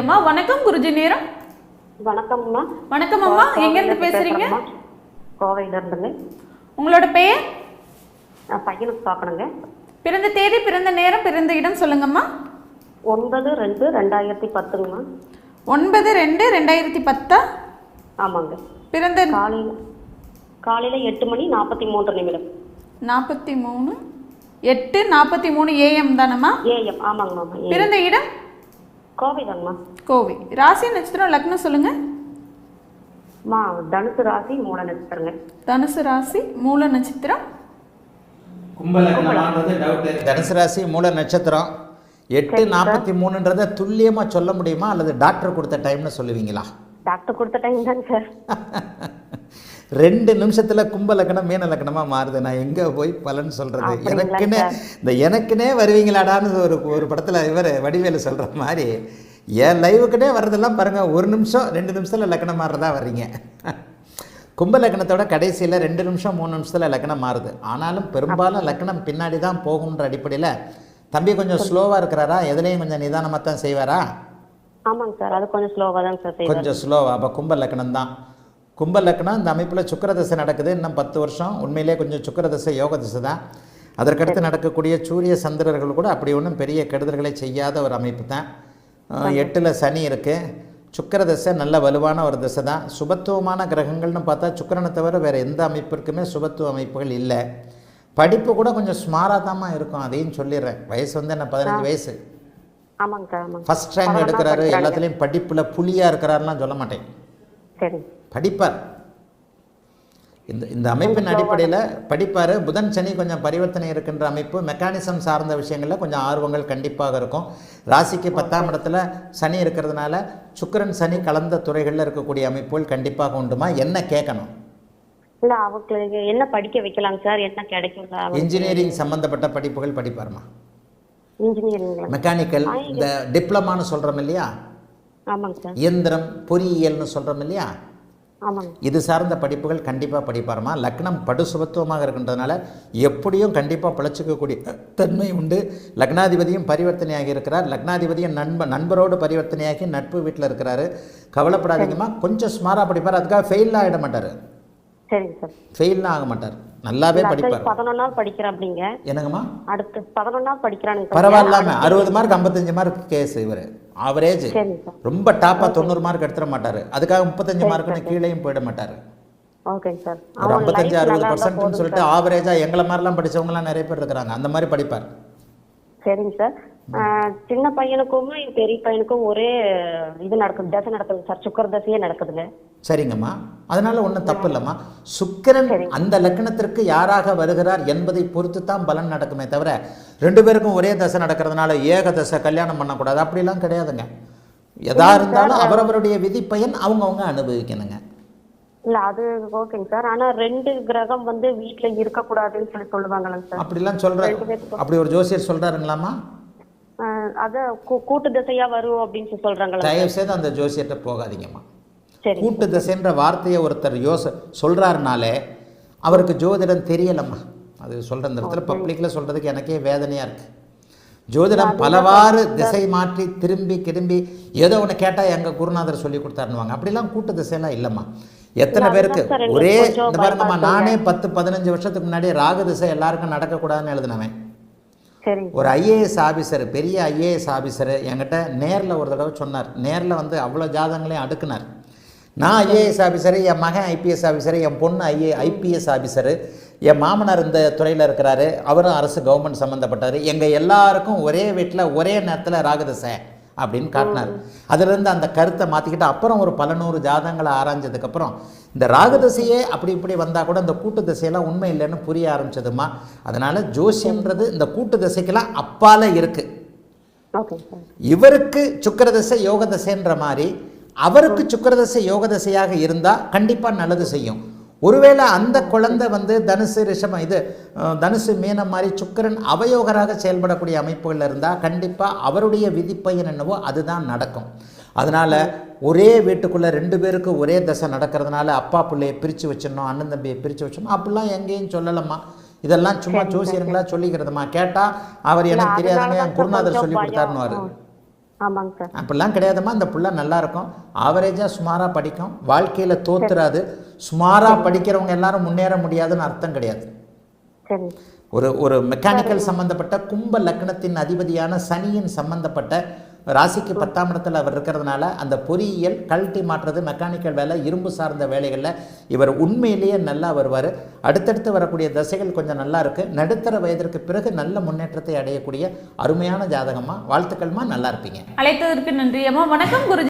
அம்மா வணக்கம் குருஜி நேரம். வணக்கம்மா. வணக்கம் அம்மா எங்க இருந்து பேசுறீங்க? கோவையில இருந்துங்க உங்களோட பெயர்? பையனுக்கு பார்க்கணுங்க. பிறந்த தேதி பிறந்த நேரம் பிறந்த இடம் சொல்லுங்கம்மா. ஒன்பது ரெண்டு ரெண்டாயிரத்தி பத்துங்கம்மா. ஒன்பது ரெண்டு ரெண்டாயிரத்தி பத்தா? ஆமாங்க. பிறந்த காலையில் காலையில் எட்டு மணி நாற்பத்தி மூன்று நிமிடம். நாற்பத்தி மூணு எட்டு நாற்பத்தி மூணு ஏஎம் தானம்மா? ஏஎம் ஆமாங்கம்மா ஏஎம் பிறந்த இடம்? கோவை தாங்கம்மா கோவை ராசி நட்சத்திரம் லக்னம் சொல்லுங்க. மா தனுசு ராசி மூல நட்சத்திரங்க தனுசு ராசி மூல நட்சத்திரம். தனுசு ராசி மூல நட்சத்திரம். எட்டு நாற்பத்தி மூணுன்றதை துல்லியமாக சொல்ல முடியுமா? அல்லது டாக்டர் கொடுத்த டைம்னு சொல்லுவீங்களா? டாக்டர் கொடுத்த டைம் தாங்க சார். ரெண்டு நிமிஷத்தில் கும்ப லக்கணம் மீன லக்கணமாக மாறுது. நான் எங்கே போய் பலன் சொல்கிறது அப்படிங்களா எனக்குன்னே? இந்த எனக்குனே வருவீங்களாடான்னு ஒரு ஒரு படத்தில் இவர் வடிவேலு சொல்கிற மாதிரி என் லைவுக்குனே வர்றதெல்லாம் பாருங்கள் ஒரு நிமிஷம் ரெண்டு நிமிஷத்தில் லக்கணம் மாறுறதா வர்றீங்க. கும்ப லக்கணத்தோட கடைசியில் ரெண்டு நிமிஷம் மூணு நிமிஷத்தில் லக்கணம் மாறுது. ஆனாலும் பெரும்பாலும் லக்கணம் பின்னாடி தான் போகுன்ற அடிப்படையில் தம்பி கொஞ்சம் ஸ்லோவாக இருக்கிறாரா? எதுலேயும் கொஞ்சம் நிதானமாக தான் செய்வாரா? ஆமாங்க சார் அது கொஞ்சம் ஸ்லோவாக தாங்க சார் கொஞ்சம் ஸ்லோவாக அப்போ கும்ப லக்னம் தான் கும்ப லக்னம் இந்த அமைப்பில் சுக்கிரதசை நடக்குது. இன்னும் பத்து வருஷம். உண்மையிலே கொஞ்சம் சுக்கிரதசை யோக திசை தான். அதற்கடுத்து நடக்கக்கூடிய சூரிய சந்திரர்கள் கூட அப்படி ஒன்றும் பெரிய கெடுதல்களை செய்யாத ஒரு அமைப்பு தான். எட்டில் சனி இருக்குது சுக்கிரதசை நல்ல வலுவான ஒரு திசை தான். சுபத்துவமான கிரகங்கள்னு பார்த்தா சுக்கிரனை தவிர வேறு எந்த அமைப்பிற்குமே சுபத்துவ அமைப்புகள் இல்லை. படிப்பு கூட கொஞ்சம் ஸ்மாராக இருக்கும். அதையும் சொல்லிடுறேன். வயசு வந்து என்ன? பதினஞ்சு வயசு. ஃபஸ்ட் ரேங்க் எடுக்கிறாரு. எல்லாத்துலேயும் படிப்பில் புலியாக இருக்கிறாருலாம் சொல்ல மாட்டேன். சரி. படிப்பார். இந்த இந்த அமைப்பின் அடிப்படையில் படிப்பார். புதன் சனி கொஞ்சம் பரிவர்த்தனை இருக்கின்ற அமைப்பு. மெக்கானிசம் சார்ந்த விஷயங்களில் கொஞ்சம் ஆர்வங்கள் கண்டிப்பாக இருக்கும். ராசிக்கு பத்தாம் இடத்துல சனி இருக்கிறதுனால சுக்கிரன் சனி கலந்த துறைகளில் இருக்கக்கூடிய அமைப்புகள் கண்டிப்பாக உண்டுமா? என்ன கேட்கணும்? இல்லை அவங்களுக்கு என்ன படிக்க வைக்கலாங்க சார்? என்ன கிடைக்குங்களா இன்ஜினியரிங் சம்மந்தப்பட்ட படிப்புகள் படிப்பாருமா? மெக்கானிக்கல் இந்த டிப்ளமான்னு சொல்கிறோம் இல்லையா? ஆமாங்க சார். இயந்திரம் பொறியியல்னு சொல்கிறோம் இல்லையா? இது சார்ந்த படிப்புகள் கண்டிப்பாக படிப்பாருமா? லக்னம் படுசுபத்துவமாக இருக்கின்றதுனால எப்படியும் கண்டிப்பாக பிழைச்சிக்கக்கூடிய தன்மை உண்டு. லக்னாதிபதியும் பரிவர்த்தனையாகி இருக்கிறார். லக்னாதிபதியும் நண்ப நண்பரோடு பரிவர்த்தனையாகி நட்பு வீட்டில் இருக்கிறாரு. கவலைப்படாதீங்கம்மா. கொஞ்சம் ஸ்மாராக படிப்பார். அதுக்காக ஃபெயிலாக ஆகிட மாட்டார். சரிங்க சார். ஃபெயிலாம் ஆக மாட்டார். நல்லாவே படிப்பார். பதினொன்னாவது படிக்கிறேன் அப்படிங்க என்னங்கம்மா? அடுத்து பதினொன்னாவது படிக்கிறானுங்க பரவாயில்லாம அறுபது மார்க் ஐம்பத்தஞ்சு மார்க் கேஸ் இவர். ஆவரேஜ் ரொம்ப டாப்பாக தொண்ணூறு மார்க் எடுத்துட மாட்டார். அதுக்காக முப்பத்தஞ்சு மார்க்குன்னு கீழேயும் போயிட மாட்டார். ஓகேங்க சார் ஒரு ஐம்பத்தஞ்சு அறுபது பர்சன்ட்னு சொல்லிட்டு ஆவரேஜாக எங்களை மாதிரிலாம் படிச்சவங்கலாம் நிறைய பேர் இருக்கிறாங்க. அந்த மாதிரி படிப்பார். சரிங்க சார் சின்ன பையனுக்கும் என் பெரிய பையனுக்கும் ஒரே இது நடக்குது தசை நடக்குது சார். சுக்கர தசையே நடக்குதுங்க. சரிங்கம்மா. அதனால ஒன்றும் தப்பு இல்லைம்மா. சுக்கிரன் அந்த லக்னத்திற்கு யாராக வருகிறார் என்பதை பொறுத்து தான் பலன் நடக்குமே தவிர ரெண்டு பேருக்கும் ஒரே தசை நடக்கிறதுனால ஏக தசை கல்யாணம் பண்ணக்கூடாது. அப்படிலாம் கிடையாதுங்க. எதா இருந்தாலும் அவரவருடைய விதி பயன் அவங்கவுங்க அனுபவிக்கணுங்க. இல்ல அது ஓகேங்க சார். ஆனா ரெண்டு கிரகம் வந்து வீட்டுல இருக்கக்கூடாதுன்னு சொல்லி சொல்லுவாங்களாங்க சார். அப்படிலாம் சொல்கிறார் அப்படி ஒரு ஜோசியர் சொல்கிறாருங்களாம்மா ஆஹ் அத கூ- கூட்டு தசையா வரும் அப்படின்னு சொல்றாங்களா? தயவு செய்து அந்த ஜோசியர்கிட்ட போகாதீங்கம்மா. கூட்டு திசைன்ற வார்த்தையை ஒருத்தர் யோச சொல்கிறாருனாலே அவருக்கு ஜோதிடம் தெரியலம்மா. அது சொல்கிற இந்த இடத்துல பப்ளிக்கில் சொல்கிறதுக்கு எனக்கே வேதனையாக இருக்குது ஜோதிடம் பலவாறு திசை மாற்றி திரும்பி திரும்பி ஏதோ ஒன்று கேட்டால் எங்கள் குருநாதர் சொல்லி கொடுத்தாருன்னுவாங்க. அப்படிலாம் கூட்டு திசையெல்லாம் இல்லைம்மா. எத்தனை பேருக்கு? ஒரே இந்த பாருங்கம்மா பயமா நானே பத்து பதினஞ்சு வருஷத்துக்கு முன்னாடி ராகு திசை எல்லாருக்கும் நடக்கக்கூடாதுன்னு எழுதினவன். ஒரு ஐஏஎஸ் ஆஃபீஸர் பெரிய ஐஏஎஸ் ஆஃபீஸர் என்கிட்ட நேரில் ஒரு தடவை சொன்னார். நேரில் வந்து அவ்வளோ ஜாதகங்களையும் அடுக்குனார். நான் ஐஏஎஸ் ஆஃபீஸரு என் மகன் ஐபிஎஸ் ஆஃபீஸரு என் பொண்ணு ஐஏ ஐபிஎஸ் ஆஃபீஸரு என் மாமனார் இந்த துறையில் இருக்கிறாரு. அவரும் அரசு கவர்மெண்ட் சம்மந்தப்பட்டார் எங்கள் எல்லாருக்கும் ஒரே வீட்டில் ஒரே நேரத்தில் ராகுதசை. அப்படின்னு காட்டினார். அதிலிருந்து அந்த கருத்தை மாற்றிக்கிட்டு அப்புறம் ஒரு பல நூறு ஜாதகங்களை ஆராய்ஞ்சதுக்கப்புறம் இந்த ராகுதசையே அப்படி இப்படி வந்தால் கூட இந்த கூட்டு திசையெல்லாம் உண்மை இல்லைன்னு புரிய ஆரம்பிச்சதுமா? அதனால் ஜோசியம்ன்றது இந்த கூட்டு திசைக்கெல்லாம் அப்பால இருக்குது இவருக்கு சுக்கிரதசை யோக தசைன்ற மாதிரி அவருக்கு சுக்கிரதசை யோக தசையாக இருந்தால் கண்டிப்பாக நல்லது செய்யும். ஒருவேளை அந்த குழந்தை வந்து தனுசு ரிஷபம் இது தனுசு மீனம் மாதிரி சுக்கிரன் அவயோகராக செயல்படக்கூடிய அமைப்புகள் இருந்தால் கண்டிப்பாக அவருடைய விதிப்பயன் என்னவோ அதுதான் நடக்கும். அதனால் ஒரே வீட்டுக்குள்ளே ரெண்டு பேருக்கு ஒரே தசை நடக்கிறதுனால அப்பா பிள்ளையை பிரித்து வச்சிடணும் அண்ணன் தம்பியை பிரித்து வச்சிடணும் அப்படிலாம் எங்கேயும் சொல்லலம்மா. இதெல்லாம் சும்மா ஜோசியருங்களா சொல்லிக்கிறதுமா? கேட்டால் அவர் எனக்கு தெரியாதுங்க என் குருநாதர் சொல்லி கொடுத்தாருன்னு அப்படிலாம் கிடையாதும்மா அந்த புள்ள நல்லா இருக்கும். ஆவரேஜாக சுமாராக படிக்கும். வாழ்க்கையில் தோத்துறாது. சுமாராக படிக்கிறவங்க எல்லாரும் முன்னேற முடியாதுன்னு அர்த்தம் கிடையாது. ஒரு ஒரு மெக்கானிக்கல் சம்பந்தப்பட்ட கும்ப லக்னத்தின் அதிபதியான சனியின் சம்பந்தப்பட்ட ராசிக்கு பத்தாம் இடத்துல அவர் இருக்கிறதுனால அந்த பொறியியல் கழட்டி மாற்றுறது மெக்கானிக்கல் வேலை இரும்பு சார்ந்த வேலைகளில் இவர் உண்மையிலேயே நல்லா வருவார். அடுத்தடுத்து வரக்கூடிய தசைகள் கொஞ்சம் நல்லா இருக்கு. நடுத்தர வயதிற்கு பிறகு நல்ல முன்னேற்றத்தை அடையக்கூடிய அருமையான ஜாதகமாக வாழ்த்துக்கள்மா நல்லா இருப்பீங்க. அழைத்ததற்கு நன்றி அம்மா. வணக்கம் குருஜி.